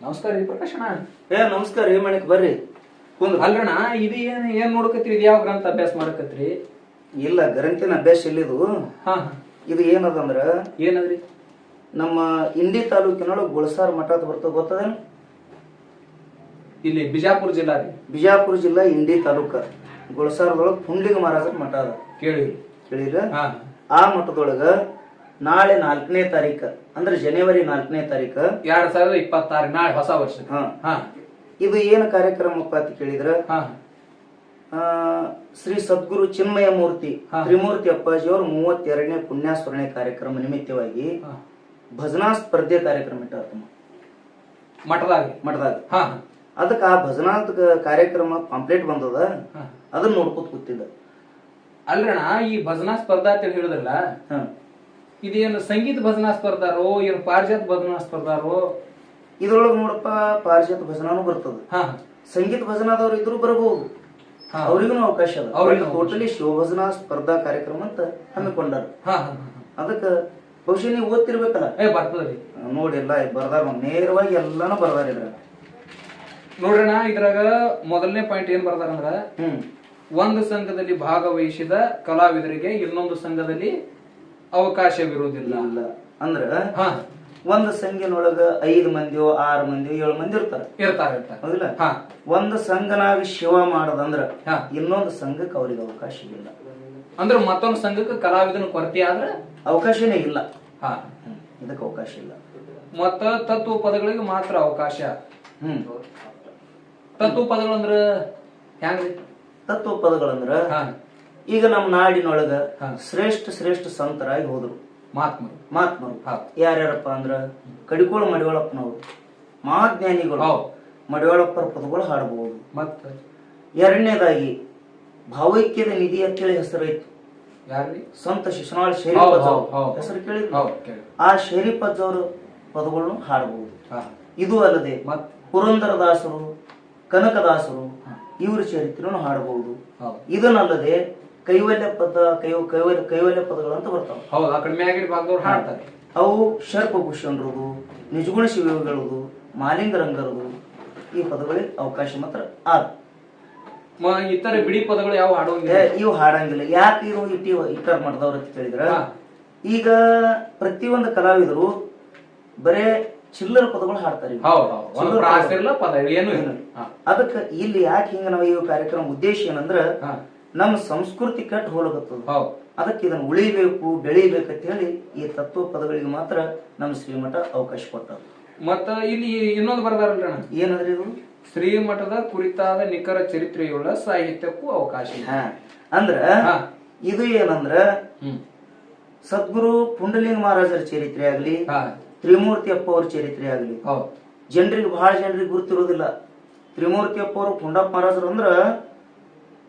ನಮಸ್ಕಾರ ರೀ ಪ್ರಕಾಶಣ ಏ ನಮಸ್ಕಾರ ರೀ ಮಾಡಕ್ ಬರ್ರಿ? ಕುಂದ್ರ. ಅಲ್ರಣ ಇದು ಏನ್ ಏನ್ ನೋಡಕತ್ರಿ ಇದು ಯಾವ ಗ್ರಂಥ ಅಭ್ಯಾಸ ಮಾಡಕತ್ರಿ ಇಲ್ಲ ಗ್ರಂಥಿನ ಅಭ್ಯಾಸ ಇಲ್ಲಿದು ಹಾ ಇದು ಏನದಂದ್ರ? ಏನದ್ರಿ? ನಮ್ಮ ಇಂಡಿ ತಾಲೂಕಿನೊಳಗೆ ಗುಳಸಾರ್ ಮಠ ಅಂತ ಬರ್ತದ ಗೊತ್ತದೇನು? ಇಲ್ಲಿ ಬಿಜಾಪುರ ಜಿಲ್ಲಾ ರೀ. ಬಿಜಾಪುರ ಜಿಲ್ಲಾ ಇಂಡಿ ತಾಲೂಕ. ಗುಳಸಾರದೊಳಗೆ ಪುಂಡ್ಲಿಗ ಮಹಾರಾಜರ ಮಠ ಅದ. ಕೇಳಿ ಕೇಳಿರ ಹಾ. ಆ ಮಠದೊಳಗ ನಾಳೆ ನಾಲ್ಕನೇ ತಾರೀಕು ಅಂದ್ರೆ ಜನವರಿ ನಾಲ್ಕನೇ ತಾರೀಕು ಎರಡ್ ಸಾವಿರದ ಇಪ್ಪತ್ತಾರು ನಾಳೆ ಹೊಸ ವರ್ಷ. ಹಾ. ಹಾ. ಇದು ಏನು ಕಾರ್ಯಕ್ರಮಪ್ಪ ಅಂತ ಕೇಳಿದ್ರ? ಹಾ. ಆ, ಶ್ರೀ ಸದ್ಗುರು ಚಿನ್ಮಯ ಮೂರ್ತಿ ಹಾ. ತ್ರಿಮೂರ್ತಿ ಅಪ್ಪಾಜಿಯವರು ಮೂವತ್ತೆರಡನೇ ಪುಣ್ಯಾಸ್ಮರಣೆ ಕಾರ್ಯಕ್ರಮ ನಿಮಿತ್ತವಾಗಿ ಹಾ. ಭಜನಾ ಸ್ಪರ್ಧೆ ಕಾರ್ಯಕ್ರಮ ಇಟ್ಟಾರ ತಮ್ಮ ಮಠದಾಗ? ಮಠದಾಗ. ಹಾ. ಅದಕ್ಕೆ ಆ ಭಜನಾ ಕಾರ್ಯಕ್ರಮ ಪಾಂಪ್ಲೇಟ್ ಬಂದದ. ಹಾ. ಅದನ್ನ ನೋಡ್ಕೊತ ಕೂತಿದ್ದ. ಅಲ್ರಣ ಈ ಭಜನಾ ಸ್ಪರ್ಧಾ ಅಂತ ಹೇಳಿದ್ರಲ್ಲ ಹ. ಇದೇನು ಸಂಗೀತ ಭಜನಾ ಸ್ಪರ್ಧಾರೋ ಏನು ಪಾರಿಜಾತ ಭಜನಾ ಸ್ಪರ್ಧಾರೋ? ಇದ್ರೊಳಗೆ ನೋಡಪ್ಪ ಪಾರಿಜಾತ ಭಜನಾನು ಬರ್ತದ. ಹಾ ಸಂಗೀತ ಭಜನಾದವ್ರು ಇದ್ರು ಬರಬಹುದು ಹಾ. ಅವ್ರಿಗೂ ಅವಕಾಶ ಅದ. ಅವ್ರಿಗೆ ಟೋಟಲಿ ಶಿವಭಜನಾ ಸ್ಪರ್ಧಾ ಕಾರ್ಯಕ್ರಮ ಅಂತ ಹಮ್ಮಿಕೊಂಡಾರ. ಅದಕ್ಕ ಬಹುಶಃ ನೀವು ಓದ್ತಿರ್ಬೇಕಲ್ಲ? ಏ ಬರ್ತದ್ರಿ ನೋಡಿಲ್ಲ ಬರ್ದಾರ. ನೇರವಾಗಿ ಎಲ್ಲಾನು ಬರ್ದಾರ ಇದ್ರಾಗ. ನೋಡ್ರಣ ಇದ್ರಾಗ ಮೊದಲನೇ ಪಾಯಿಂಟ್ ಏನ್ ಬರ್ದಾರಂದ್ರ ಹ್ಮ್. ಒಂದು ಸಂಘದಲ್ಲಿ ಭಾಗವಹಿಸಿದ ಕಲಾವಿದರಿಗೆ ಇನ್ನೊಂದು ಸಂಘದಲ್ಲಿ ಅವಕಾಶವಿರುವುದಿಲ್ಲ. ಇಲ್ಲ. ಅಂದ್ರ ಹಾ. ಒಂದು ಸಂಘಿನೊಳಗ ಐದು ಮಂದಿಯೋ ಆರ್ ಮಂದಿಯೋ ಏಳು ಮಂದಿ ಇರ್ತಾರ. ಇರ್ತಾರೆ ಇರ್ತಾರೆ. ಹೌದಿಲ್ಲ? ಹಾ. ಒಂದು ಸಂಘನಾಗ ಶಿವ ಮಾಡದಂದ್ರ ಹಾ. ಇನ್ನೊಂದು ಸಂಘಕ್ಕೆ ಅವ್ರಿಗೆ ಅವಕಾಶ ಇಲ್ಲ. ಅಂದ್ರೆ ಮತ್ತೊಂದು ಸಂಘಕ್ಕೆ ಕಲಾವಿದನ ಕೊರತೆ ಆದ್ರೆ? ಅವಕಾಶನೇ ಇಲ್ಲ. ಹಾ. ಹ್ಮ್. ಇದಕ್ಕೆ ಅವಕಾಶ ಇಲ್ಲ. ಮತ್ತ ತತ್ವ ಪದಗಳಿಗೆ ಮಾತ್ರ ಅವಕಾಶ. ಹ್ಮ್. ತತ್ವ ಪದಗಳಂದ್ರ ಹೆಂಗ್ರಿ? ತತ್ವ ಪದಗಳಂದ್ರ ಹಾ. ಈಗ ನಮ್ಮ ನಾಡಿನೊಳಗ. ಶ್ರೇಷ್ಠ ಶ್ರೇಷ್ಠ ಸಂತರಾಗಿ ಹೋದ್ರು. ಮಹಾತ್ಮರು. ಮಹಾತ್ಮರು. ಯಾರ್ಯಾರಪ್ಪ ಅಂದ್ರ ಕಡಿಕೋಳ ಮಡಿವಾಳಪ್ಪನವರು. ಮಹಾಜ್ಞಾನಿಗಳು. ಮಡಿವಾಳಪ್ಪರ ಪದಗಳು ಹಾಡಬಹುದು ಮತ್ತ? ಎರಡನೇದಾಗಿ ಭಾವೈಕ್ಯದ ನಿಧಿ ಅಂತೇಳಿ ಹೆಸರೈತು ಯಾರ್ರಿ? ಸಂತ ಶಿಶುನಾಳ ಶೇರಿ ಶರೀಫ್. ಹೆಸರು ಕೇಳಿ ಆ ಶರೀಫ್ ಅವರ ಪದಗಳನ್ನು ಹಾಡಬಹುದು ಇದು ಅಲ್ಲದೆ ಪುರಂದರದಾಸರು ಕನಕದಾಸರು ಇವರ ಚರಿತ್ರೆಯನ್ನು ಹಾಡಬಹುದು ಹೌದ್. ಇದನ್ನಲ್ಲದೆ ಕೈವಲ್ಯ ಪದ ಕೈ ಕೈವಲ್ಯ ಕೈವಲ್ಯ ಅಂತ ಬರ್ತಾವ. ಹೌದು ಆ ಕಡೆ ಮ್ಯಾಗಿನ ಭಾಗದವ್ರು ಹಾಡ್ತಾರೆ. ಅವು ಶರ್ಪಭೂಷಣರದು ನಿಜಗುಣ ಶಿವಗಳದು ಮಾಲಿಂಗ ರಂಗರದು ಈ ಪದಗಳಿಗೆ ಅವಕಾಶ ಮಾತ್ರ ಆದ ಇತರ ಬಿಡಿ ಪದಗಳು ಯಾವ ಹಾಡೋಂಗಿಲ್ಲ. ಇವು ಹಾಡಂಗಿಲ್ಲ. ಯಾಕೆ ಇರೋ ಇಟ್ಟಿ ಇತರ ಮಾಡ್ದವ್ರ ಅಂತ ಕೇಳಿದ್ರ. ಈಗ ಪ್ರತಿಯೊಂದು ಕಲಾವಿದರು ಬರೇ ಚಿಲ್ಲರ ಪದಗಳು ಹಾಡ್ತಾರೆ ಅದಕ್ಕೆ ಇಲ್ಲಿ ಯಾಕೆ ಹಿಂಗ ನಾವು ಈ ಕಾರ್ಯಕ್ರಮ ಉದ್ದೇಶ ಏನಂದ್ರ ನಮ್ಮ ಸಂಸ್ಕೃತಿ ಕೆಟ್ಟು ಹೋಲಕತ್ತದ ಅದಕ್ಕೆ ಇದನ್ನು ಉಳಿಬೇಕು ಅಂತ ಹೇಳಿ ಈ ತತ್ವ ಪದಗಳಿಗೆ ಮಾತ್ರ ನಮ್ಮ ಶ್ರೀಮಠ ಅವಕಾಶ ಕೊಟ್ಟರು ಮತ್ತ ಇಲ್ಲಿ ಇನ್ನೊಂದು ಬರ್ದಾರಲ್ಲ ಏನಂದ್ರೆ ಇದು? ಶ್ರೀಮಠದ ಕುರಿತಾದ ನಿಖರ ಚರಿತ್ರೆಯುಳ್ಳ ಸಾಹಿತ್ಯಕ್ಕೂ ಅವಕಾಶ ಅಂದ್ರ ಇದು ಏನಂದ್ರ ಸದ್ಗುರು ಪುಂಡಲಿಂಗ ಮಹಾರಾಜರ ಚರಿತ್ರೆ ಆಗ್ಲಿ ತ್ರಿಮೂರ್ತಿ ಅಪ್ಪ ಅವ್ರ ಚರಿತ್ರೆ ಆಗ್ಲಿ. ಜನರಿಗೆ ಬಹಳ ಜನರಿಗೆ ಗುರುತಿರೋದಿಲ್ಲ ತ್ರಿಮೂರ್ತಿ ಅಪ್ಪ ಅವರು ಪುಂಡಪ್ಪ ಮಹಾರಾಜರು ಅಂದ್ರ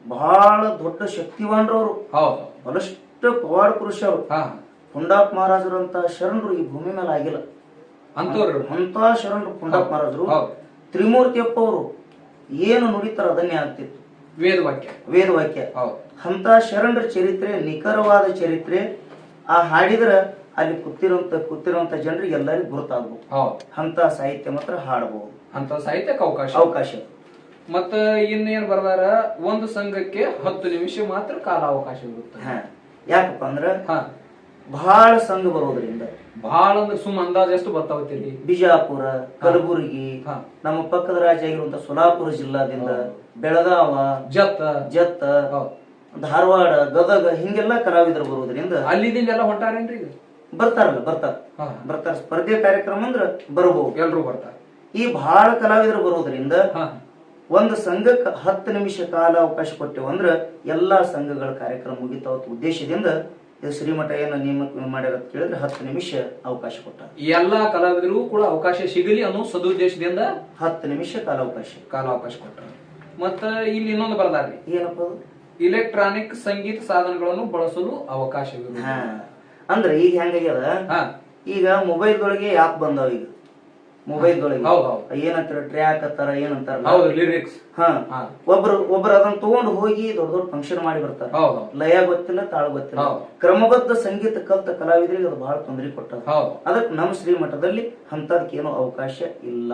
ಬಹಳ ದೊಡ್ಡ ಶಕ್ತಿವಾನ್ರವರು. ಹೌದು. ಬಲಿಷ್ಠ ಪವಾಡ ಪುರುಷ ಅವರು ಪುಂಡಾಪ್ ಮಹಾರಾಜರು ಅಂತ ಶರಣರು ಈ ಭೂಮಿ ಮೇಲೆ ಆಗಿಲ್ಲ. ಅಂತವ್ರು ಅಂತ ಶರಣರು ಪುಂಡಾಪ್ ಮಹಾರಾಜರು. ತ್ರಿಮೂರ್ತಿಯಪ್ಪ ಅವರು ಏನು ನುಡಿತಾರ ಅದನ್ನೇ ಆಗ್ತಿತ್ತು. ವೇದವಾಕ್ಯ. ವೇದವಾಕ್ಯ. ಅಂತ ಶರಣರ ಚರಿತ್ರೆ ನಿಖರವಾದ ಚರಿತ್ರೆ ಆ ಹಾಡಿದ್ರ ಅಲ್ಲಿ ಕೂತಿರುವಂತ ಕೂತಿರುವಂತ ಜನರಿಗೆ ಎಲ್ಲರಿಗೂ ಗುರುತಾಗಬಹುದು ಹೌದು. ಅಂತ ಸಾಹಿತ್ಯ ಮಾತ್ರ ಹಾಡಬಹುದು ಅಂತ ಸಾಹಿತ್ಯಕ್ಕೆ ಅವಕಾಶ. ಅವಕಾಶ. ಮತ್ತ ಇನ್ನೇನ್ ಬರ್ದಾರ? ಒಂದು ಸಂಘಕ್ಕೆ ಹತ್ತು ನಿಮಿಷ ಮಾತ್ರ ಕಾಲಾವಕಾಶ ಇರುತ್ತೆ ಹಾ. ಯಾಕಪ್ಪ ಅಂದ್ರ ಹಾ. ಬಹಳ ಸಂಘ ಬರೋದ್ರಿಂದ ಬಹಳ ಅಂದ್ರೆ ಸುಮ್ ಅಂದಾಜ್ ಎಷ್ಟು ಬರ್ತಾವತ್ತೀರಿ ಬಿಜಾಪುರ ಕಲಬುರಗಿ ಹಾ. ನಮ್ಮ ಪಕ್ಕದ ರಾಜ್ಯ ಆಗಿರುವಂತ ಸೋಲಾಪುರ ಜಿಲ್ಲಾದಿಂದ ಬೆಳಗಾವ ಜತ್ತ. ಜತ್ತ ಧಾರವಾಡ ಗದಗ ಹಿಂಗೆಲ್ಲ ಕಲಾವಿದರು ಬರೋದ್ರಿಂದ ಅಲ್ಲಿದಿಂದ ಎಲ್ಲ ಹೊಂಟಾರೇನ್ರಿ ಬರ್ತಾರಲ್ಲ ಬರ್ತಾರ. ಹಾ. ಬರ್ತಾರ. ಸ್ಪರ್ಧೆ ಕಾರ್ಯಕ್ರಮ ಅಂದ್ರ ಬರಬಹುದು ಎಲ್ರು ಬರ್ತಾರ. ಈ ಬಹಳ ಕಲಾವಿದರು ಬರೋದ್ರಿಂದ ಹಾ. ಒಂದು ಸಂಘಕ್ಕೆ ಹತ್ತು ನಿಮಿಷ ಕಾಲ ಅವಕಾಶ ಕೊಟ್ಟೆವು ಅಂದ್ರೆ ಎಲ್ಲಾ ಸಂಘಗಳ ಕಾರ್ಯಕ್ರಮ ಮುಗಿತಾವ ಉದ್ದೇಶದಿಂದ ಇದು ಶ್ರೀಮಠ ಏನು ನೇಮಕ ಮಾಡ್ಯಾರ ಅಂತ ಕೇಳಿದ್ರೆ ಹತ್ತು ನಿಮಿಷ ಅವಕಾಶ ಕೊಟ್ಟ ಎಲ್ಲಾ ಕಲಾವಿದರು ಕೂಡ ಅವಕಾಶ ಸಿಗಲಿ ಅನ್ನೋ ಸದುದ್ದೇಶದಿಂದ ಹತ್ತು ನಿಮಿಷ ಕಾಲಾವಕಾಶ ಕಾಲಾವಕಾಶ ಕೊಟ್ಟ ಮತ್ತ ಇಲ್ಲಿ ಇನ್ನೊಂದು ಬರ್ದಾರ್ರಿ ಏನಪ್ಪ ಇಲೆಕ್ಟ್ರಾನಿಕ್ ಸಂಗೀತ ಸಾಧನಗಳನ್ನು ಬಳಸಲು ಅವಕಾಶವಿದೆ ಅಂದ್ರೆ ಈಗ ಹೆಂಗಾಗ್ಯದ ಈಗ ಈಗ ಮೊಬೈಲ್ದೊಳಗೆ ಆಪ್ ಬಂದಾವ ಈಗ. ಮೊಬೈಲ್ದೊಳಗೆ. ಹೌದ್ ಹೌದ್. ಏನಂತಾರ ಟ್ರ್ಯಾಕ್ ಅಂತಾರ ಏನಂತಾರ ಹೌದು ಲಿರಿಕ್ಸ್. ಹಾ. ಹಾ. ಒಬ್ರು ಒಬ್ರು ಅದನ್ನ ತಗೊಂಡು ಹೋಗಿ ದೊಡ್ಡ ದೊಡ್ಡ ಫಂಕ್ಷನ್ ಮಾಡಿ ಬರ್ತಾರ. ಹೌದು ಲಯ ಗೊತ್ತಿಲ್ಲ ತಾಳ ಗೊತ್ತಿಲ್ಲ. ಹೌದು. ಕ್ರಮಬದ್ಧ ಸಂಗೀತ ಕಲ್ತ ಕಲಾವಿದರಿಗೆ ಅದು ಬಹಳ ತೊಂದರೆ ಕೊಟ್ಟದ ಹೌದು. ಅದಕ್ಕೆ ನಮ್ಮ ಶ್ರೀಮಠದಲ್ಲಿ ಅಂತದಕ್ಕೇನು ಅವಕಾಶ ಇಲ್ಲ.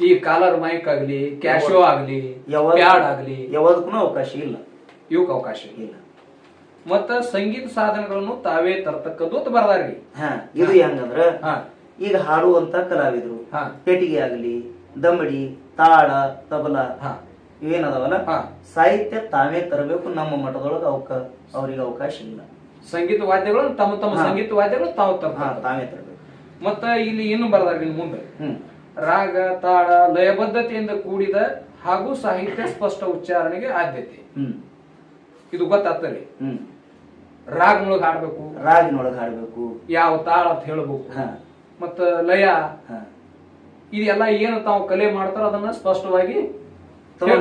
ಈ ಕಾಲರ್ ಮೈಕ್ ಆಗ್ಲಿ ಕ್ಯಾಶೋ ಆಗ್ಲಿ ಯಾವಾಗ ಪ್ಯಾಡ್ ಆಗ್ಲಿ ಯಾವ್ದಕ್ಕೂ ಅವಕಾಶ ಇಲ್ಲ. ಇವಕ್ ಅವಕಾಶ ಇಲ್ಲ. ಇಲ್ಲ. ಮತ್ತ ಸಂಗೀತ ಸಾಧನಗಳನ್ನು ತಾವೇ ತರ್ತಕ್ಕದ್ದು ಅಂತ ಬರ್ದಾರ್ರಿ. ಹಾ ಇದು ಹೆಂಗಂದ್ರ ಹಾ. ಈಗ ಹಾಡುವಂತ ಕಲಾವಿದರು ಪೆಟ್ಟಿಗೆ ಆಗಲಿ ದಮಡಿ ತಾಳ ತಬಲ ಹಾ. ಇವೇನದಾವಲ್ಲ. ಸಾಹಿತ್ಯ ತಾವೇ ತರಬೇಕು ನಮ್ಮ ಮಠದೊಳಗ ಅವಕ ಅವ್ರಿಗೆ ಅವಕಾಶ ಇಲ್ಲ. ಸಂಗೀತ ವಾದ್ಯಗಳು ತಮ್ಮ ತಮ್ಮ ಸಂಗೀತ ವಾದ್ಯಗಳು ತಾವು ತಾವೇ ತರಬೇಕು. ಮತ್ತ ಇಲ್ಲಿ ಏನು ಬರದಾರ ಇಲ್ಲಿ ಮುಂದೆ. ರಾಗ ತಾಳ ಲಯಬದ್ಧತೆಯಿಂದ ಕೂಡಿದ ಹಾಗೂ ಸಾಹಿತ್ಯ ಸ್ಪಷ್ಟ ಉಚ್ಚಾರಣೆಗೆ ಆದ್ಯತೆ. ಇದು ಗೊತ್ತಾಗ್ತದೆ. ರಾಗನೊಳಗೆ ಹಾಡ್ಬೇಕು. ರಾಗಿನೊಳಗೆ ಹಾಡ್ಬೇಕು. ಯಾವ ತಾಳ ಅಂತ ಹೇಳ್ಬೇಕು. ಹಾ. ಮತ್ತ ಲಯ. ಹಾ. ಇದೆಲ್ಲ ಏನು ತಾವು ಕಲೆ ಮಾಡ್ತಾರ ಅದನ್ನ ಸ್ಪಷ್ಟವಾಗಿ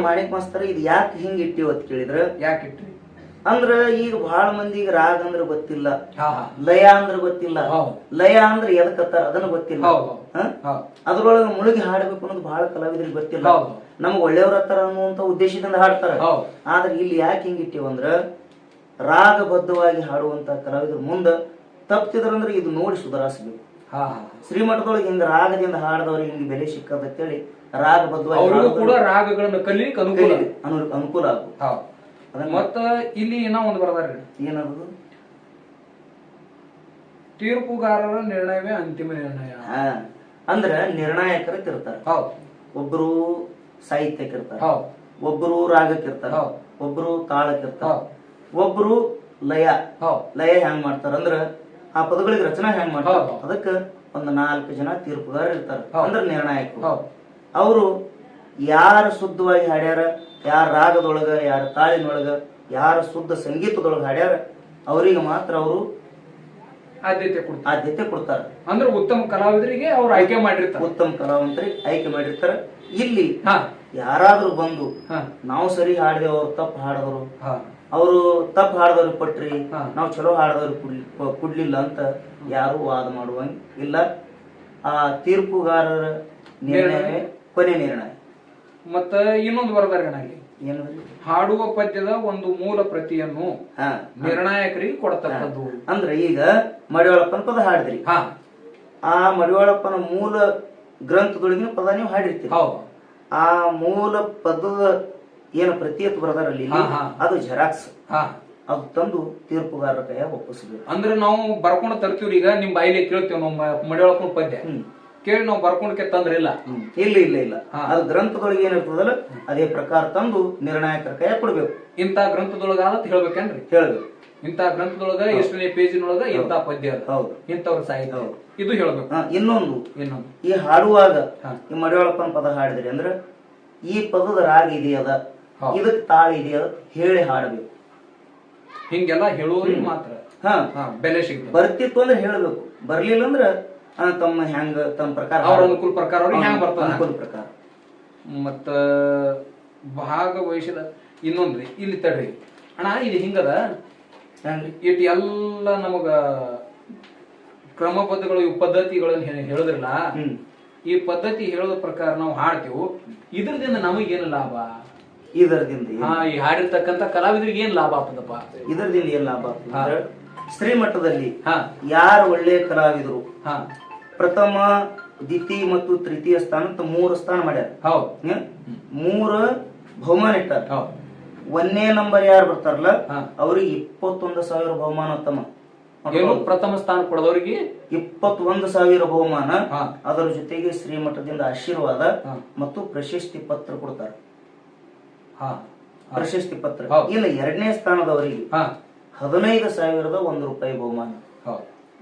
ಮಾಣಿಕ್ ಮಾಸ್ತರ ಇದು ಯಾಕೆ ಹಿಂಗ್ ಇಟ್ಟಿವ್ ಅಂತ ಕೇಳಿದ್ರ? ಇಟ್ಟಿ ಅಂದ್ರ ಈಗ ಬಹಳ ಮಂದಿಗೆ ರಾಗ ಅಂದ್ರ ಗೊತ್ತಿಲ್ಲ. ಲಯ ಅಂದ್ರ ಗೊತ್ತಿಲ್ಲ. ಲಯ ಅಂದ್ರ ಎದಕ್ಕತ್ತಾರ ಅದನ್ನ ಗೊತ್ತಿಲ್ಲ. ಅದ್ರೊಳಗ ಮುಳುಗಿ ಹಾಡಬೇಕು ಅನ್ನೋದು ಬಹಳ ಕಲಾವಿದರಿಗೆ ಗೊತ್ತಿಲ್ಲ. ನಮ್ಗೆ ಒಳ್ಳೆಯವ್ರ ಹತ್ತಾರ ಅನ್ನುವಂತ ಉದ್ದೇಶದಿಂದ ಹಾಡ್ತಾರ. ಆದ್ರೆ ಇಲ್ಲಿ ಯಾಕೆ ಹಿಂಗ್ ಇಟ್ಟಿವಂದ್ರ ರಾಗಬದ್ಧವಾಗಿ ಹಾಡುವಂತ ಕಲಾವಿದ್ರ ಮುಂದ ತಪ್ತಿದ್ರಂದ್ರೆ ಇದು ನೋಡಿ ಸುಧಾರಿಸ್ಬೇಕು. ಹಾ ಹಾ. ಶ್ರೀಮಠದೊಳಗೆ ಹಿಂದ ರಾಗದಿಂದ ಹಾಡದವ್ರಿಗೆ ಹಿಂಗ ಬೆಲೆ ಸಿಕ್ಕದ ಅಂತೇಳಿ ರಾಗ ಅವ್ರಿಗೂ ಕೂಡ ರಾಗಗಳನ್ನು ಕಲಿಯಕ್ಕೆ ಅನುಕೂಲ ಅನು- ಅನುಕೂಲ ಆಗು ಹೌದು. ಅದನ್ನ- ಮತ್ತ ಇಲ್ಲಿ ಏನೋ ಒಂದು ಬರ್ದಾರ್ರಿ. ಏನದು ತೀರ್ಪುಗಾರರ ನಿರ್ಣಯವೇ ಅಂತಿಮ ನಿರ್ಣಯ. ಹಾ. ಅಂದ್ರ ನಿರ್ಣಾಯಕರು ಇರ್ತಾರ ಹೌದು. ಒಬ್ರು ಸಾಹಿತ್ಯಕ್ಕಿರ್ತಾರ. ಹೌದು. ಒಬ್ರು ರಾಗಕ್ಕಿರ್ತಾರ. ಹೌದು. ಒಬ್ರು ತಾಳಕ್ಕಿರ್ತಾರ. ಹೌದು. ಒಬ್ರು ಲಯ. ಹೌದು. ಲಯ ಹೆಂಗ್ ಮಾಡ್ತಾರ? ಅಂದ್ರ ಆ ಪದಗಳಿಗೆ ರಚನಾ ಹೆಂಗ್ ಮಾಡ್ತಾರೆ? ಹೌದು. ಅದಕ್ಕ ಒಂದ್ ನಾಲ್ಕು ಜನ ತೀರ್ಪುಗಾರ ಇರ್ತಾರೆ. ಹೌದು. ಅಂದ್ರ ನಿರ್ಣಾಯಕರು ಹೌದು. ಅವರು ಯಾರ ಶುದ್ಧವಾಗಿ ಹಾಡ್ಯಾರ ಯಾರ ರಾಗದೊಳಗ ಯಾರ ತಾಳಿನೊಳಗ ಯಾರ ಶುದ್ಧ ಸಂಗೀತದೊಳಗ ಹಾಡ್ಯಾರ ಅವರಿಗೆ ಮಾತ್ರ ಅವರು ಆದ್ಯತೆ ಕೊಡ್ತಾರೆ. ಆದ್ಯತೆ ಕೊಡ್ತಾರೆ. ಅಂದ್ರೆ ಉತ್ತಮ ಕಲಾವಿದರಿಗೆ ಅವ್ರು ಆಯ್ಕೆ ಮಾಡಿರ್ತಾರೆ. ಉತ್ತಮ ಕಲಾವಂತರಿಗೆ ಆಯ್ಕೆ ಮಾಡಿರ್ತಾರೆ. ಇಲ್ಲಿ ಹಾ. ಯಾರಾದ್ರೂ ಬಂದು ಹಾ. ನಾವು ಸರಿ ಹಾಡಿದೆ ಅವ್ರು ತಪ್ಪು ಹಾಡಿದ್ರು ಹಾ. ಅವರು ತಪ್ಪು ಹಾಡದವ್ರಿಗೆ ಕೊಟ್ರಿ. ನಾವು ಚಲೋ ಹಾಡದವ್ರಿಗೆ ಕೊಡ್ಲಿ- ಕೊಡ್ಲಿಲ್ಲ ಅಂತ ಯಾರು ವಾದ ಮಾಡುವಂಗ ಇಲ್ಲ. ಆ ತೀರ್ಪುಗಾರರ ನಿರ್ಣಯವೇ ಕೊನೆ ನಿರ್ಣಯ. ಮತ್ತ ಇನ್ನೊಂದು ಬರ್ದಾರೆ ಅಲ್ಲಿ ಏನು ಹಾಡುವ ಪದ್ಯದ ಒಂದು ಮೂಲ ಪ್ರತಿಯನ್ನು ನಿರ್ಣಾಯಕರಿಗೆ ಕೊಡತಕ್ಕದ್ದು. ಅಂದ್ರೆ ಈಗ ಮಡಿವಾಳಪ್ಪನ ಪದ ಹಾಡಿದ್ರಿ. ಹಾ. ಆ ಮಡಿವಾಳಪ್ಪನ ಮೂಲ ಗ್ರಂಥದೊಳಗಿನ ಪದ ನೀವು ಹಾಡಿರ್ತೀರಿ. ಆ ಮೂಲ ಪದದ ಏನು ಪ್ರತಿ ಬ್ರದರ್ ಹಾ. ಅದು ಜೆರಾಕ್ಸ್. ಹಾ. ಅದು ತಂದು ತೀರ್ಪುಗಾರರ ಕೈಯ ಒಪ್ಪಿಸಬೇಕು. ಅಂದ್ರೆ ನಾವು ಬರ್ಕೊಂಡು ತರ್ತೀವ್ರಿ ಈಗ ನಿಮ್ ಬಾಯಿಲೆ ಕೇಳ್ತೇವೆ ನಾವು ಮಡಿಯೊಳಕೊಂಡ್ ಪದ್ಯ. ಹ್ಮ್. ಕೇಳಿ ನಾವು ಬರ್ಕೊಂಡಕ್ಕೆ ತಂದ್ರಿಲ್ಲ ಇಲ್ಲ? ಇಲ್ಲ ಇಲ್ಲ ಇಲ್ಲ. ಅದು ಗ್ರಂಥದೊಳಗೆ ಏನಿರ್ತದಲ್ಲ ಅದೇ ಪ್ರಕಾರ ತಂದು ನಿರ್ಣಾಯಕರ ಕೈಯ ಕೊಡ್ಬೇಕು. ಇಂತ ಗ್ರಂಥದೊಳಗ ಅಂತ ಹೇಳ್ಬೇಕೇನ್ರಿ? ಹೇಳ್ಬೇಕು. ಇಂತ ಗ್ರಂಥದೊಳಗ ಎಷ್ಟನೇ ಪೇಜಿನೊಳಗ ಇಂತ ಪದ್ಯ ಹೌದು. ಇಂಥವ್ರ ಸಾಹಿತ್ಯ. ಇದು ಹೇಳ್ಬೇಕು. ಹಾ, ಇನ್ನೊಂದು. ಇನ್ನೊಂದು. ಈ ಹಾಡುವಾಗ ಈ ಮಡಿವಾಳಪ್ಪನ ಪದ ಹಾಡಿದ್ರಿ ಅಂದ್ರೆ ಈ ಪದದ ರಾಗ ಇದೆಯದ. ಇದಕ್ ತಾಳ ಇದೆಯೋ ಹೇಳಿ ಹಾಡಬೇಕು. ಹಿಂಗೆಲ್ಲ ಹೇಳೋದು ಮಾತ್ರ. ಹಾ. ಬೆಲೆ ಸಿಗ್ತದೆ. ಬರ್ತಿತ್ತು ಅಂದ್ರೆ ಹೇಳಬೇಕು. ಬರ್ಲಿಲ್ಲ ಅಂದ್ರ ತಮ್ಮ ಹೆಂಗ ತಮ್ಮ ಪ್ರಕಾರ ಅವ್ರ ಅನುಕೂಲ ಪ್ರಕಾರ ಅವ್ರಿಗೆ ಹೆಂಗ್ ಅನುಕೂಲ ಪ್ರಕಾರ. ಮತ್ತ ಭಾಗವಹಿಸಿದ ಇನ್ನೊಂದ್ರಿ ಇಲ್ಲಿ ತಡ್ರಿ. ಅಣ್ಣ ಇದು ಹಿಂಗದ? ಇಟ್ ಎಲ್ಲ ನಮಗ ಕ್ರಮಬದ್ಧಗಳು ಇವು ಪದ್ಧತಿಗಳನ್ನ ಹೇಳಿದ್ರಲ್ಲ. ಈ ಪದ್ಧತಿ ಹೇಳೋದ ಪ್ರಕಾರ ನಾವು ಹಾಡ್ತೀವಿ. ಇದ್ರದಿಂದ ನಮಗೇನು ಲಾಭ? ಇದರದಿಂದ ಹಾ ಈ ಹಾಡಿರ್ತಕ್ಕಂಥ ಕಲಾವಿದರಿಗೆ ಏನ್ ಲಾಭ ಆಗ್ತದಪ್ಪ? ಇದರದಿಂದ ಏನ್ ಲಾಭ ಆಗ್ತದೆ? ಶ್ರೀಮಠದಲ್ಲಿ ಹಾ. ಯಾರು ಒಳ್ಳೆಯ ಕಲಾವಿದರು? ಹಾ. ಪ್ರಥಮ ದ್ವಿತೀಯ ಮತ್ತು ತೃತೀಯ ಸ್ಥಾನ ಅಂತ ಮೂರು ಸ್ಥಾನ ಮಾಡ್ಯಾರ. ಹೌದು? ಮೂರ ಬಹುಮಾನ ಇಟ್ಟಾರ. ಹೌದು. ಒಂದನೇ ನಂಬರ್ ಯಾರು ಬರ್ತಾರಲ್ಲ ಹಾ. ಅವ್ರಿಗೆ ಇಪ್ಪತ್ತೊಂದು ಸಾವಿರ ಬಹುಮಾನ ತಮ್ಮ ಏನು? ಪ್ರಥಮ ಸ್ಥಾನ ಪಡೆದವರಿಗೆ ಇಪ್ಪತ್ತೊಂದು ಸಾವಿರ ಬಹುಮಾನ. ಹಾ. ಅದರ ಜೊತೆಗೆ ಶ್ರೀಮಠದಿಂದ ಆಶೀರ್ವಾದ ಹಾ. ಮತ್ತು ಪ್ರಶಸ್ತಿ ಪತ್ರ ಕೊಡ್ತಾರೆ. ಪ್ರಶಸ್ತಿ ಪತ್ರ. ಇಲ್ಲ ಎರಡನೇ ಸ್ಥಾನದವರಿಗೆ. ಹಾ. ಹದಿನೈದು ಸಾವಿರದ ಒಂದು ರೂಪಾಯಿ ಬಹುಮಾನ.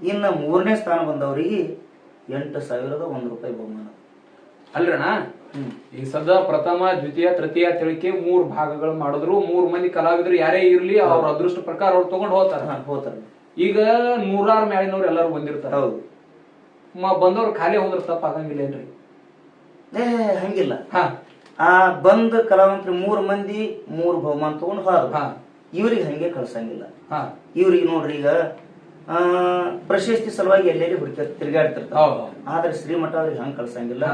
ಇನ್ನ ಮೂರನೇ ಸ್ಥಾನ ಬಂದವರಿಗೆ ಎಂಟು ಸಾವಿರದ ಒಂದು ರೂಪಾಯಿ ಬಹುಮಾನ. ಅಲ್ರಣ ಈ ಸದಾ ಪ್ರಥಮ ದ್ವಿತೀಯ ತೃತೀಯ ತಿಳಿಕೆ ಮೂರ್ ಭಾಗಗಳು ಮಾಡಿದ್ರು. ಮೂರ್ ಮಂದಿ ಕಲಾವಿದರು. ಯಾರೇ ಇರ್ಲಿ ಅವ್ರ ಅದೃಷ್ಟ ಪ್ರಕಾರ ಅವ್ರು ತಗೊಂಡ್ ಹೋಗ್ತಾರ. ಹೋತಾರ ಹೋತಾರೆ ಈಗ ನೂರಾರು ಮ್ಯಾಲಿನವ್ರು ಎಲ್ಲಾರು ಬಂದಿರ್ತಾರ. ಹೌದು. ಬಂದವ್ರು ಖಾಲಿ ಹೋದ್ರ ತಪ್ಪ ಆಗಂಗಿಲ್ಲ ಏನ್ರಿ? ಏ ಹಂಗಿಲ್ಲ. ಹಾ. ಆ ಬಂದ ಕಲಾವಂತರು ಮೂರು ಮಂದಿ ಮೂರು ಬಹುಮಾನ ತಗೊಂಡು ಹೋದ್ರು ಇವ್ರಿಗೆ ಹಂಗೆ ಕಳ್ಸಂಗಿಲ್ಲ. ಇವ್ರಿಗೆ ನೋಡ್ರಿ ಈಗ ಆ ಪ್ರಶಸ್ತಿ ಸಲುವಾಗಿ ಎಲ್ಲೆಲ್ಲಿ ಹುಡುಕ ತಿರುಗಾಡ್ತಿರ್ತಾರೆ. ಹೌದು ಆದ್ರೆ ಶ್ರೀಮಠ ಅವ್ರಿಗೆ ಹಂಗೆ ಕಳ್ಸಂಗಿಲ್ಲ.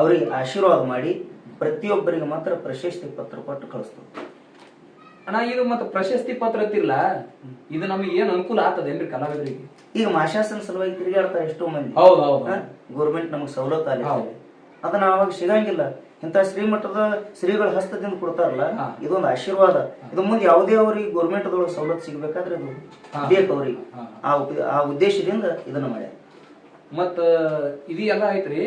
ಅವ್ರಿಗೆ ಆಶೀರ್ವಾದ ಮಾಡಿ ಪ್ರತಿಯೊಬ್ಬರಿಗೆ ಮಾತ್ರ ಪ್ರಶಸ್ತಿ ಪತ್ರ ಕೊಟ್ಟು ಕಳಿಸ್ತಾರೆ. ಅಣ್ಣ ಇದು ಮತ್ತೆ ಪ್ರಶಸ್ತಿ ಪತ್ರ ಅಂತಿಲ್ಲ. ಇದು ನಮಗೆ ಏನ್ ಅನುಕೂಲ ಆಗ್ತದೇನ್ರಿ ಕಲಾವಿದರಿಗೆ? ಈಗ ಮಾಶಾಸನ ಸಲುವಾಗಿ ತಿರುಗಾಡ್ತಾರೆ ಎಷ್ಟೋ ಮಂದಿ. ಹೌದು ಹೌದು ಗೌರ್ಮೆಂಟ್ ನಮಗೆ ಸವಲತ್ತು ಹೌದು. ಆಗಿದೆ ಅದನ್ನ ಅವಾಗ ಸಿಗಂಗಿಲ್ಲ. ಇಂಥ ಶ್ರೀಮಠದ ಶ್ರೀಗಳ ಹಸ್ತದಿಂದ ಕೊಡ್ತಾರಲ್ಲ ಇದೊಂದು ಆಶೀರ್ವಾದ. ಇದು ಮುಂದೆ ಯಾವುದೇ ಅವ್ರಿಗೆ ಗೌರ್ಮೆಂಟ್ದೊಳಗೆ ಸವಲತ್ತು ಸಿಗ್ಬೇಕಾದ್ರೆ ಇದು. ಬೇಕು ಅವ್ರಿಗೆ. ಆ ಆ ಉದ್ದೇಶದಿಂದ ಇದನ್ನ ಮಾಡ್ಯಾರ. ಮತ್ತ ಇದು ಎಲ್ಲ ಐತ್ರಿ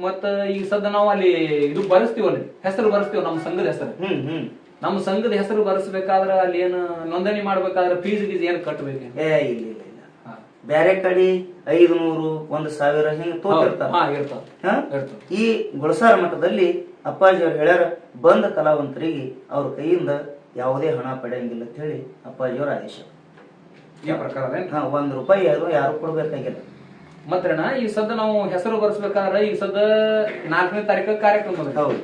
ಮತ್ತ ಈಗ ಸದ್ದ ನಾವು ಅಲ್ಲಿ ಇದು ಬರೆಸ್ತೀವಲ್ಲಿ ಹೆಸರು ಬರೆಸ್ತೀವಿ ನಮ್ಮ ಸಂಘದ ಹೆಸರು. ಹ್ಮ್ ಹ್ಮ್. ನಮ್ಮ ಸಂಘದ ಹೆಸರು ಬರೆಸ್ಬೇಕಾದ್ರ ಅಲ್ಲಿ ಏನು ನೋಂದಣಿ ಮಾಡ್ಬೇಕಾದ್ರೆ ಫೀಸ್ ಗೀಸ್ ಏನು ಕಟ್ಟಬೇಕು ಏ ಇಲ್ಲ ಇಲ್ಲ. ಬ್ಯಾರೆ ಕಡೆ ಐದು ನೂರು ಒಂದು ಸಾವಿರ ಹಿಂಗ ತೋತಿರ್ತಾರ. ಈ ಗುಳಸಾರ ಮಠದಲ್ಲಿ ಅಪ್ಪಾಜಿ ಅವ್ರು ಹೇಳ್ಯಾರ ಬಂದ ಕಲಾವಂತರಿಗೆ ಅವ್ರ ಕೈಯಿಂದ ಯಾವುದೇ ಹಣ ಪಡೆಯಂಗಿಲ್ಲ ಅಂತ ಹೇಳಿ ಅಪ್ಪಾಜಿಯವ್ರ ಆದೇಶ. ಈ ಪ್ರಕಾರ ಹಾ ಒಂದ್ ರೂಪಾಯಿ ಯಾರು ಯಾರು ಕೊಡ್ಬೇಕಾಗಿಲ್ಲ. ಮತ್ತಣ್ಣ ಈ ಸದ್ದ ನಾವು ಹೆಸರು ಬರ್ಸ್ಬೇಕಂದ್ರೆ ಈ ಸದ್ದ ನಾಲ್ಕನೇ ತಾರೀಕು ಕಾರ್ಯಕ್ರಮ. ಹೌದು.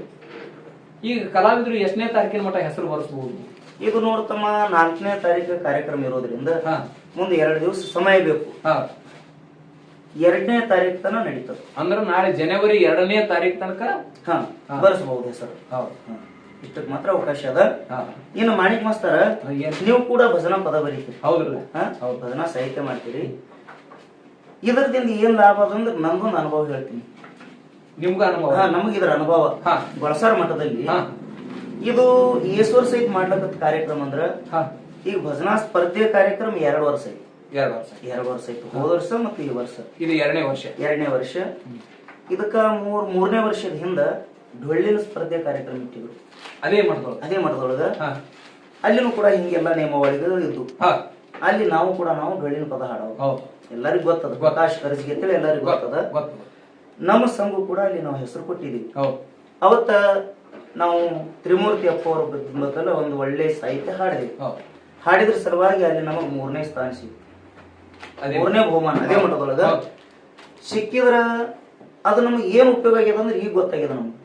ಈಗ ಕಲಾವಿದರು ಎಷ್ಟನೇ ತಾರೀಕಿನ ಮಟ್ಟ ಹೆಸರು ಬರೆಸಬಹುದು ಇದು ನೋಡ್ತಮ್ಮ ನಾಲ್ಕನೇ ತಾರೀಕು ಕಾರ್ಯಕ್ರಮ ಇರೋದ್ರಿಂದ ಮುಂದೆ ಎರಡು ದಿವಸ ಸಮಯ ಬೇಕು. ಎರಡನೇ ತಾರೀಕು ತನಕ ನಡೀತದೆ. ಅಂದ್ರೆ ನಾಳೆ ಜನವರಿ ಎರಡನೇ ತಾರೀಕು ತನಕ? ಹಾ ಸರ್ ಬರೆಸಬಹುದು ಹಾ. ಇಷ್ಟಕ್ಕೆ ಮಾತ್ರ ಅವಕಾಶ ಅದ. ಹಾ. ಇನ್ನು ಮಾಣಿಕ್ ಮಾಸ್ತರ? ನೀವು ಕೂಡ ಭಜನಾ ಪದ ಬರೀತೀರಿ. ಹೌದ್ರಲ್ಲ ಹಾ? ಭಜನಾ ಸಾಹಿತ್ಯ ಮಾಡ್ತೀರಿ. ಇದರದಿಂದ ಏನ್ ಲಾಭ ಅದಂದ್ರೆ ನಂದೊಂದು ಅನುಭವ ಹೇಳ್ತೀನಿ. ನಿಮ್ಗ ಅನುಭವ? ನಮಗಿದ್ರ ನಮಗೆ ಇದರ ಅನುಭವ. ಹಾ. ಬಳಸಾರ ಮಠದಲ್ಲಿ ಇದು ವರ್ಷ ಸಹಿತ ಮಾಡ್ಲಕತ್ ಕಾರ್ಯಕ್ರಮ ಅಂದ್ರ ಹಾ. ಈಗ ಭಜನಾ ಸ್ಪರ್ಧೆ ಕಾರ್ಯಕ್ರಮ ಎರಡು ವರ್ಷ ಐತಿ. ಎರಡು ವರ್ಷ ಎರಡು ವರ್ಷ ಐತಿ. ಹೋದ ವರ್ಷ ಮತ್ತು ಈ ವರ್ಷ. ಇದು ಎರಡನೇ ವರ್ಷ. ಎರಡನೇ ವರ್ಷ. ಇದಕ್ಕ ಮೂರ್ ಮೂರನೇ ವರ್ಷದ ಹಿಂದ ಡೊಳ್ಳಿನ ಸ್ಪರ್ಧೆ ಕಾರ್ಯಕ್ರಮ ಇಟ್ಟಿದ್ರು. ಅದೇ ಮಾಡ್ತಾರೆ ಅದೇ ಮಠದೊಳಗ. ಹಾ. ಅಲ್ಲಿನೂ ಕೂಡ ಹಿಂಗೆಲ್ಲ ನಿಯಮಾವಳಿಗಳು ಇದ್ದು ಹಾ. ಅಲ್ಲಿ ನಾವು ಕೂಡ ನಾವು ಡೊಳ್ಳಿನ ಪದ ಹಾಡೋದು. ಎಲ್ಲರಿಗೂ ಗೊತ್ತದ. ಪ್ರಕಾಶ್ ಕರ್ಜಿಗೆ ಅಂತೇಳಿ ಎಲ್ಲರಿಗೂ ಗೊತ್ತದ. ಗೊತ್ತು. ನಮ್ಮ ಸಂಘ ಕೂಡ ಅಲ್ಲಿ ನಾವು ಹೆಸರು ಕೊಟ್ಟಿದ್ದೀವಿ ಅವತ್ತ ನಾವು ತ್ರಿಮೂರ್ತಿ ಅಪ್ಪ ಅವರ ಬದಲ ಒಂದು ಒಳ್ಳೆ ಸಾಹಿತ್ಯ ಹಾಡಿದ್ವಿ. ಹಾಡಿದ್ರ ಸಲುವಾಗಿ ಅಲ್ಲಿ ನಮಗೆ ಮೂರನೇ ಸ್ಥಾನ ಸಿಕ್ತು ಮೂರನೇ ಬಹುಮಾನ ಅದೇ ಮಠದೊಳಗ ಸಿಕ್ಕಿದ್ರ ಅದು ನಮಗೆ ಏನ್ ಉಪಯೋಗ ಆಗ್ಯದ ಅಂದ್ರೆ ಈಗ ಗೊತ್ತಾಗ್ಯದ ನಮ್ಗೆ.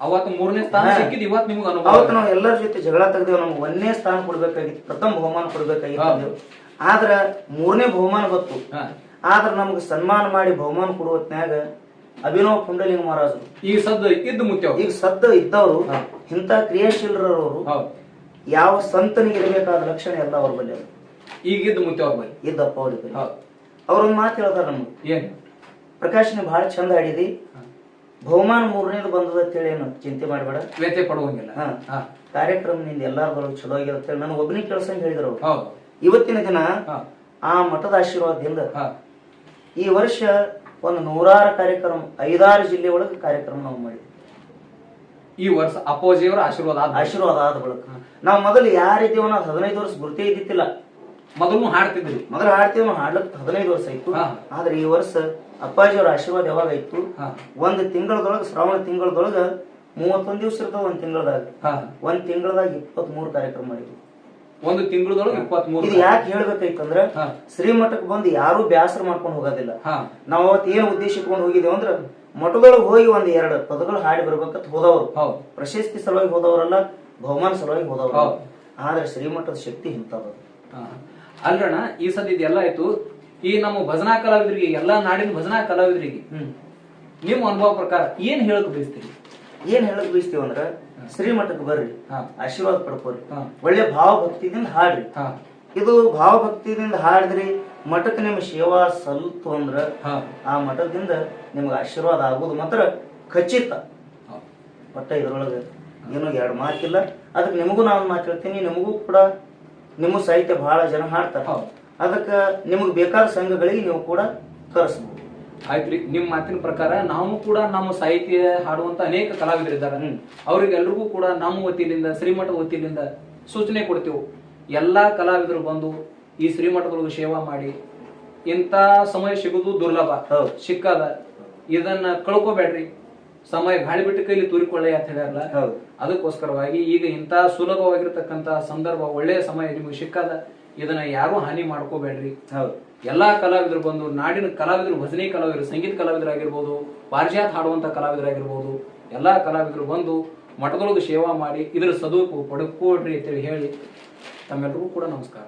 ಅವತ್ತು ಮೂರನೇ ಸ್ಥಾನ. ಸಿಕ್ಕಿದ್ ಇವತ್ತು ನಿಮ್ಗೆ ಅನುಭವ ಅವತ್ತು ನಾವು ಎಲ್ಲರ ಜೊತೆ ಜಗಳ ತೆಗ್ದೇವ್ ನಮ್ಗೆ ಒಂದನೇ ಸ್ಥಾನ ಕೊಡ್ಬೇಕಾಗಿತ್ತು ಪ್ರಥಮ ಬಹುಮಾನ ಕೊಡ್ಬೇಕಾಗಿತ್ತು. ಆದ್ರ ಮೂರನೇ ಬಹುಮಾನ ಗೊತ್ತು. ಆದ್ರ ನಮ್ಗೆ ಸನ್ಮಾನ ಮಾಡಿ ಬಹುಮಾನ ಕೊಡುವತ್ನಾಗ ಅಭಿನವ ಪುಂಡಲಿಂಗ ಮಹಾರಾಜರು. ಈಗ ಸದ್ದು ಇದ್ದ ಮುಖ್ಯ ಈಗ ಸದ್ದು ಇದ್ದವರು ಇಂತ ಇಂಥ ಕ್ರಿಯಾಶೀಲರವರು ಯಾವ ಸಂತನಿಗೆ ಇರಬೇಕಾದ ಲಕ್ಷಣ ಎಲ್ಲ ಅವ್ರ ಬಲ್ಲಿ ಅವರು ಈಗ ಇದ್ದು ಮುತ್ಯ ಅವ್ರ ಬಳಿ. ಇದ್ದಪ್ಪ ಅವ್ರ ಬಳಿ. ಅವ್ರೊಂದು ಮಾತು ಹೇಳ್ತಾರ ನಮ್ಗೆ. ಏನ್? ಪ್ರಕಾಶ್ ನೀವು ಬಹಳ ಚಂದ ಆಡಿದಿ. ಬಹುಮಾನ ಮೂರನೇದು ಬಂದದ ಅಂತೇಳಿ ಏನು ಚಿಂತೆ ಮಾಡಬೇಡ. ವ್ಯತ್ಯೆ ಪಡುವಂಗಿಲ್ಲ. ಕಾರ್ಯಕ್ರಮದಿಂದ ಹಾ. ಕಾರ್ಯಕ್ರಮ ನಿಂದ ಎಲ್ಲಾರ್ದೊಳಗೆ ಚಲೋ ಆಗಿರುತ್ತೆ ನನಗೆ ಕೆಲಸ ಕೆಲಸಂಗ್ ಹೇಳಿದ್ರು ಇವತ್ತಿನ ದಿನ ಆ ಮಠದ ಆಶೀರ್ವಾದದಿಂದ ಈ ವರ್ಷ ಒಂದು ನೂರಾರು ಕಾರ್ಯಕ್ರಮ ಐದಾರು ಜಿಲ್ಲೆ ಒಳಗೆ ಕಾರ್ಯಕ್ರಮ ನಾವು ಮಾಡಿದ್ವಿ. ಈ ವರ್ಷ ಅಪ್ಪಾಜಿಯವರ ಆಶೀರ್ವಾದ ಆಶೀರ್ವಾದ ಆದ ಬಳಿಕ. ನಾವು ಮೊದಲು ಯಾರಿದ್ದೀವೋ ನಾವು ಹದಿನೈದು ವರ್ಷ ಗುರುತೇ ಇದ್ದಿತ್ತಿಲ್ಲ. ಮೊದಲು ಹಾಡ್ತಿದ್ವಿ ಮೊದಲು ಹಾಡ್ತೀವಿ ನಾವು ಹಾಡ್ಲಕ್ ಹದಿನೈದು ವರ್ಷ ಆಯ್ತು. ಆದ್ರೆ ಈ ವರ್ಷ ಅಪ್ಪಾಜಿಯವರ ಆಶೀರ್ವಾದ ಯಾವಾಗ ಆಯ್ತು? ಒಂದು ತಿಂಗಳದೊಳಗೆ ಶ್ರಾವಣ ತಿಂಗಳದೊಳಗ ಮೂವತ್ತೊಂದು ದಿವಸ ಇರ್ತಾವ ಒಂದ್ ತಿಂಗಳದಾಗ. ಒಂದು ಒಂದ್ ತಿಂಗಳದಾಗ ಇಪ್ಪತ್ತ್ ಮೂರು ಕಾರ್ಯಕ್ರಮ ಮಾಡಿದ್ವಿ. ಒಂದು ತಿಂಗಳದೊಳಗೆ ಇಪ್ಪತ್ತ್ ಮೂರು ಇದು ಯಾಕೆ ಹೇಳ್ಬೇಕಾಯ್ತಂದ್ರ ಹಾ. ಶ್ರೀಮಠಕ್ಕೆ ಬಂದು ಯಾರು ಬ್ಯಾಸರ ಮಾಡ್ಕೊಂಡು ಹೋಗೋದಿಲ್ಲ. ಹಾ. ನಾವು ಅವತ್ತು ಏನು ಉದ್ದೇಶ ಇಟ್ಕೊಂಡು ಹೋಗಿದ್ದೇವೆ ಅಂದ್ರ ಮಠದೊಳಗೆ ಹೋಗಿ ಒಂದ್ ಎರಡು ಪದಗಳು ಹಾಡಿ ಬರ್ಬೇಕಂತ ಹೋದವ್ರು. ಹೌದು. ಪ್ರಶಸ್ತಿ ಸಲುವಾಗಿ ಹೋದವರಲ್ಲ ಬಹುಮಾನ ಸಲುವಾಗಿ ಹೋದವರು. ಹೌದು. ಆದ್ರೆ ಶ್ರೀಮಠದ ಶಕ್ತಿ ಇಂಥದ್ದು. ಅಲ್ರಣ ಅಲ್ರಣ್ಣ ಈ ಸದ್ಯ ಇದೆಲ್ಲ ಆಯ್ತು. ಈ ನಮ್ಮ ಭಜನಾ ಕಲಾವಿದರಿಗೆ ಎಲ್ಲಾ ನಾಡಿನ ಭಜನಾ ಕಲಾವಿದರಿಗೆ ನಿಮ್ಮ ಅನುಭವ ಪ್ರಕಾರ ಏನ್ ಹೇಳಕ್ ಬಯಸ್ತೀರಿ? ಏನ್ ಹೇಳಕ್ ಬಯಸ್ತೀವಿ ಅಂದ್ರ ಶ್ರೀಮಠಕ್ಕೆ ಬರ್ರಿ. ಆಶೀರ್ವಾದ ಪಡ್ಕೋರಿ. ಒಳ್ಳೆ ಭಾವಭಕ್ತಿದಿಂದ ಹಾಡ್ರಿ. ಇದು ಭಾವಭಕ್ತಿದಿಂದ ಹಾಡಿದ್ರಿ ಮಠಕ್ಕೆ ನಿಮ್ಮ ಸೇವಾ ಸಲ್ತು ಅಂದ್ರ ಆ ಮಠದಿಂದ ನಿಮ್ಗೆ ಆಶೀರ್ವಾದ ಆಗೋದು ಮಾತ್ರ ಖಚಿತ. ಮತ್ತೆ ಒಟ್ಟ ಇದ್ರೊಳಗೆ ಏನೋ ಎರಡು ಮಾತಿಲ್ಲ. ಅದಕ್ಕೆ ನಿಮಗೂ ನಾನು ಮಾತಾಡ್ತೀನಿ ನಿಮಗೂ ಕೂಡ ನಿಮ್ಮ ಸಾಹಿತ್ಯ ಬಹಳ ಜನ ಹಾಡ್ತಾರೆ. ಅದಕ್ಕೆ ನಿಮಗೆ ಬೇಕಾದ ಸಂಘಗಳಿಗೆ ನೀವು ಕೂಡ ಕರೆಸ್ಬೋದು ಆಯ್ತ್ರಿ. ನಿಮ್ಮ ಮಾತಿನ ಪ್ರಕಾರ ನಾವು ಕೂಡ ನಮ್ಮ ಸಾಹಿತ್ಯ ಹಾಡುವಂತ ಅನೇಕ ಕಲಾವಿದರಿದ್ದಾರೆ ಅವರಿಗೆ ಅವ್ರಿಗೆಲ್ರಿಗೂ ಕೂಡ ನಮ್ಮ ವತಿಯಿಂದ ಶ್ರೀಮಠ ವತಿಯಿಂದ ಸೂಚನೆ ಕೊಡ್ತೇವೆ. ಎಲ್ಲಾ ಕಲಾವಿದರು ಬಂದು ಈ ಶ್ರೀಮಠದೊಳಗೆ ಸೇವಾ ಮಾಡಿ ಇಂಥ ಸಮಯ ಸಿಗುದು ದುರ್ಲಭ. ಸಿಕ್ಕದ ಇದನ್ನ ಕಳ್ಕೋಬೇಡ್ರಿ. ಸಮಯ ಗಾಳಿ ಬಿಟ್ಟು ಕೈಲಿ ತೂರಿಕೊಳ್ಳಿ ಅಂತ ಹೇಳ್ಯಾರಲ್ಲ. ಹೌದು. ಅದಕ್ಕೋಸ್ಕರವಾಗಿ ಈಗ ಇಂಥ ಸುಲಭವಾಗಿರ್ತಕ್ಕಂಥ ಸಂದರ್ಭ ಒಳ್ಳೆಯ ಸಮಯ ನಿಮಗೆ ಸಿಕ್ಕದ ಇದನ್ನ ಯಾರು ಹಾನಿ ಮಾಡ್ಕೋಬೇಡ್ರಿ. ಹೌದು. ಎಲ್ಲಾ ಕಲಾವಿದರು ಬಂದು ನಾಡಿನ ಕಲಾವಿದರು ಭಜನೆ ಕಲಾವಿದರು ಸಂಗೀತ ಕಲಾವಿದರಾಗಿರ್ಬೋದು ಪಾರಿಜಾತ್ ಹಾಡುವಂತ ಕಲಾವಿದರಾಗಿರ್ಬೋದು ಎಲ್ಲಾ ಕಲಾವಿದರು ಬಂದು ಮಠದೊಳಗೆ ಸೇವಾ ಮಾಡಿ ಇದರ ಸದುಪಯೋಗ ಪಡ್ಕೊಡ್ರಿ ಅಂತೇಳಿ ಹೇಳಿ ತಮ್ಮೆಲ್ಲರಿಗೂ ಕೂಡ ನಮಸ್ಕಾರ.